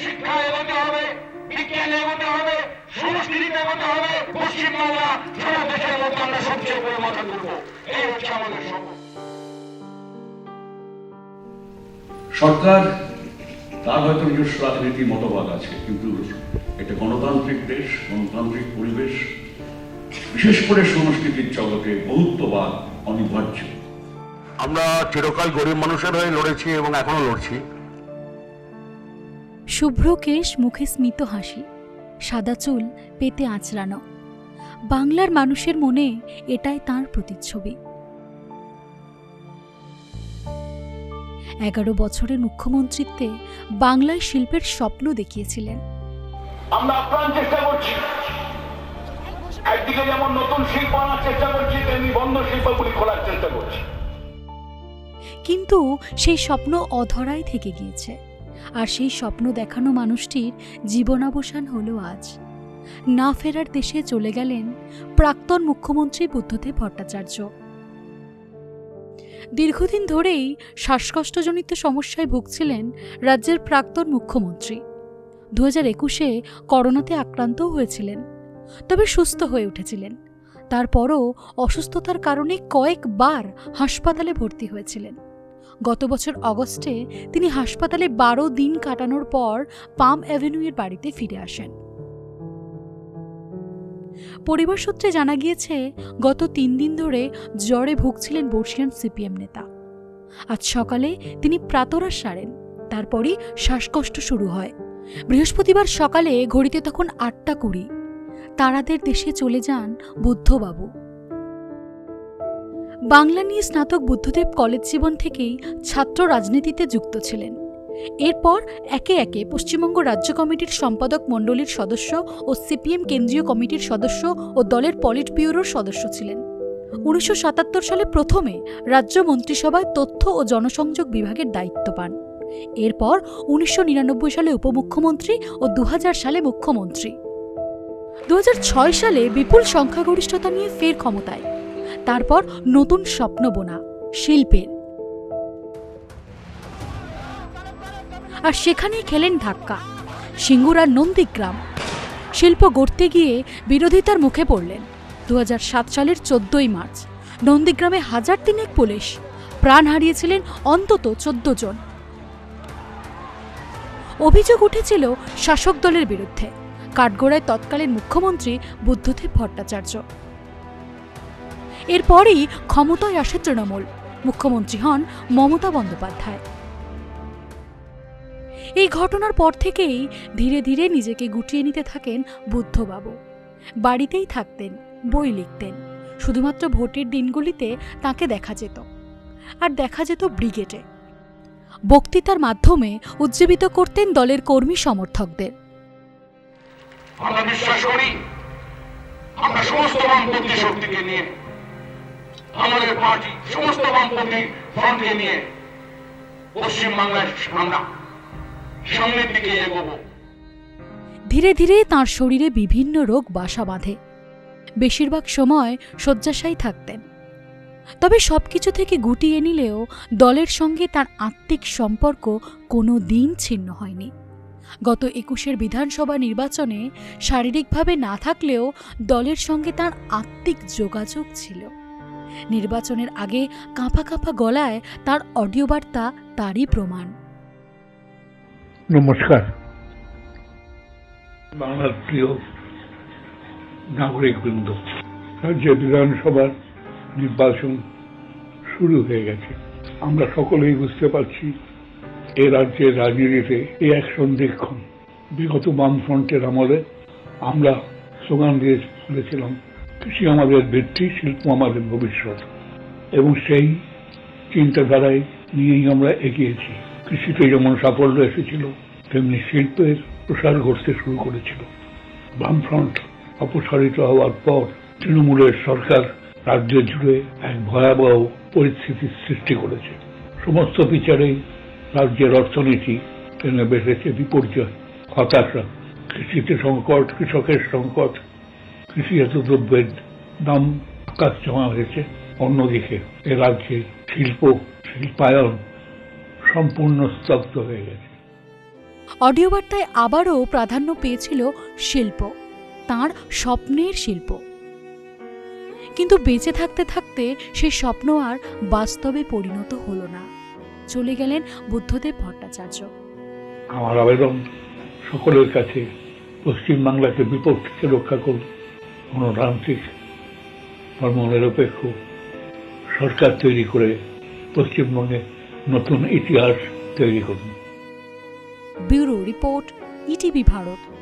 শিক্ষায় এগোতে হবে বিজ্ঞানে এগোতে হবে সংস্কৃতিতে এগোতে হবে পশ্চিমবাংলা সারা দেশের মধ্যে আমরা সবচেয়ে বড় মাথা তুলবো। এই হচ্ছে আমাদের শপথ সরকার তার হয়তো নিজস্ব রাজনীতি মতবাদ আছে কিন্তু এটা গণতান্ত্রিক দেশ গণতান্ত্রিক পরিবেশ বিশেষ করে সংস্কৃতির জগতে বহুত্ববাদ অনিবার্য। আমরা চিরকাল গরিব মানুষের হয়ে লড়েছি এবং এখনও লড়ছি। শুভ্র কেশ মুখে স্মিত হাসি সাদা চুল পেতে আঁচড়ানো। বাংলার মানুষের মনে এটাই তার প্রতিচ্ছবি। এগারো বছরের মুখ্যমন্ত্রীত্বে বাংলায় শিল্পের স্বপ্ন দেখিয়েছিলেন। আমরা আপ্রাণ চেষ্টা করছি। একদিকে যেমন নতুন শিল্প আনার চেষ্টা করছি তেমনি বন্ধ শিল্পগুলি খোলার চেষ্টা করছি। কিন্তু সেই স্বপ্ন অধরাই থেকে গিয়েছে। আর সেই স্বপ্ন দেখানো মানুষটির জীবনাবসান হলো আজ। না ফেরার দেশে চলে গেলেন প্রাক্তন মুখ্যমন্ত্রী বুদ্ধদেব ভট্টাচার্য। দীর্ঘদিন ধরেই শ্বাসকষ্টজনিত সমস্যায় ভুগছিলেন রাজ্যের প্রাক্তন মুখ্যমন্ত্রী। দু হাজার একুশে করোনাতে আক্রান্তও হয়েছিলেন, তবে সুস্থ হয়ে উঠেছিলেন। তারপরও অসুস্থতার কারণে কয়েকবার হাসপাতালে ভর্তি হয়েছিলেন। গত বছর অগস্টে তিনি হাসপাতালে বারো দিন কাটানোর পর পাম অ্যাভিনিউয়ের বাড়িতে ফিরে আসেন। পরিবার সূত্রে জানা গিয়েছে, গত তিন দিন ধরে জ্বরে ভুগছিলেন বর্ষিয়ান সিপিএম নেতা। আজ সকালে তিনি প্রাতরাশ সারেন, তারপরই শ্বাসকষ্ট শুরু হয়। বৃহস্পতিবার সকালে ঘড়িতে তখন আটটা কুড়ি। তারাদের দেশে চলে যান বুদ্ধবাবু। বাংলা নিয়ে স্নাতক বুদ্ধদেব কলেজ জীবন থেকেই ছাত্র রাজনীতিতে যুক্ত ছিলেন। এরপর একে একে পশ্চিমবঙ্গ রাজ্য কমিটির সম্পাদক মণ্ডলীর সদস্য ও সিপিএম কেন্দ্রীয় কমিটির সদস্য ও দলের পলিট ব্যুরোর সদস্য ছিলেন। উনিশশো সাতাত্তর সালে প্রথমে রাজ্য মন্ত্রিসভায় তথ্য ও জনসংযোগ বিভাগের দায়িত্ব পান। এরপর উনিশশো নিরানব্বই সালে উপমুখ্যমন্ত্রী ও দু হাজার সালে মুখ্যমন্ত্রী। দু হাজার ছয় সালে বিপুল সংখ্যাগরিষ্ঠতা নিয়ে ফের ক্ষমতায়। তারপর নতুন স্বপ্ন বোনা, শিল্পের। আর সেখানেই খেলেন ধাক্কা সিঙ্গুরার নন্দীগ্রাম। শিল্প গড়তে গিয়ে বিরোধিতার মুখে পড়লেন। দু সালের চোদ্দই মার্চ, নন্দীগ্রামে হাজার তিনেক পুলিশ প্রাণ হারিয়েছিলেন অন্তত চোদ্দ জন। অভিযোগ উঠেছিল শাসক দলের বিরুদ্ধে, কাঠগোড়ায় তৎকালীন মুখ্যমন্ত্রী বুদ্ধদেব ভট্টাচার্য। এরপরই ক্ষমতায় আসে তৃণমূল। মুখ্যমন্ত্রী হন মমতা বন্দ্যোপাধ্যায়। এই ঘটনার পর থেকেই ধীরে ধীরে নিজেকে গুটিয়ে নিতে থাকেন বুদ্ধবাবু। বাড়িতেই থাকতেন, বই লিখতেন। শুধুমাত্র ভোটের দিনগুলিতে তাকে দেখা যেত। আর দেখা যেত ব্রিগেডে। বক্তৃতার মাধ্যমে উজ্জীবিত করতেন দলের কর্মী সমর্থকদের। আমরা বিশ্বাস করি, আমরা সমস্ত বামপন্থী শক্তিকে নিয়ে আমাদের পার্টি সমস্ত বামপন্থী ফ্রন্টকে নিয়ে পশ্চিমবাংলায় আমরা সামনের দিকে এগোবো। ধীরে ধীরে তার শরীরে বিভিন্ন রোগ বাসা বাঁধে। বেশিরভাগ সময় শয্যাশায়ী থাকতেন। তবে সবকিছু থেকে গুটিয়ে নিলেও দলের সঙ্গে তার আত্মিক সম্পর্ক কোনো দিন ছিন্ন হয়নি। গত একুশের বিধানসভা নির্বাচনে শারীরিকভাবে না থাকলেও দলের সঙ্গে তার আত্মিক যোগাযোগ ছিল। নির্বাচনের আগে কাঁপা কাঁপা গলায় তার অডিও বার্তা, তারই প্রমাণ। নমস্কার। বাংলার প্রিয় নাগরিকবৃন্দ, রাজ্য বিধানসভার নির্বাচন শুরু হয়ে গেছে। আমরা সকলেই বুঝতে পারছি, এ রাজ্যের রাজনীতিতে এই এক সন্ধিক্ষণ বিগত বামফ্রন্টের আমলে আমরা স্লোগান দিয়ে বলেছিলাম কৃষি আমাদের ভিত্তি শিল্প আমাদের ভবিষ্যৎ। এবং সেই চিন্তাধারায় নিয়েই আমরা এগিয়েছি। কৃষিতে যেমন সাফল্য এসেছিল, তেমনি শিল্পের প্রসার ঘটতে শুরু করেছিল। বামফ্রন্ট অপসারিত হওয়ার পর তৃণমূলের সরকার রাজ্য জুড়ে এক ভয়াবহ পরিস্থিতির সৃষ্টি করেছে। সমস্ত বিচারেই রাজ্যের অর্থনীতি টেনে বেড়েছে বিপর্যয়, হতাশা, কৃষিতে সংকট, কৃষকের সংকট কৃষিজাত দ্রব্যের দাম আকাশ জমা হয়েছে। অন্যদিকে এ রাজ্যে শিল্প শিল্পায়ন সম্পূর্ণ স্তব্ধ হয়ে গেছে। অডিও বার্তায় আবারও প্রাধান্য পেয়েছিল শিল্প তার স্বপ্নের শিল্প। কিন্তু বেঁচে থাকতে থাকতে সেই স্বপ্ন আর বাস্তবে পরিণত হলো না। চলে গেলেন বুদ্ধদেব ভট্টাচার্য। আমার আবেদন সকলের কাছে পশ্চিমবাংলাকে থেকে রক্ষা করুন। গণতান্ত্রিক ধর্মনিরপেক্ষ সরকার তৈরি করে পশ্চিমবঙ্গে নতুন ইতিহাস তৈরি করুন। Bureau report ETV Bharat.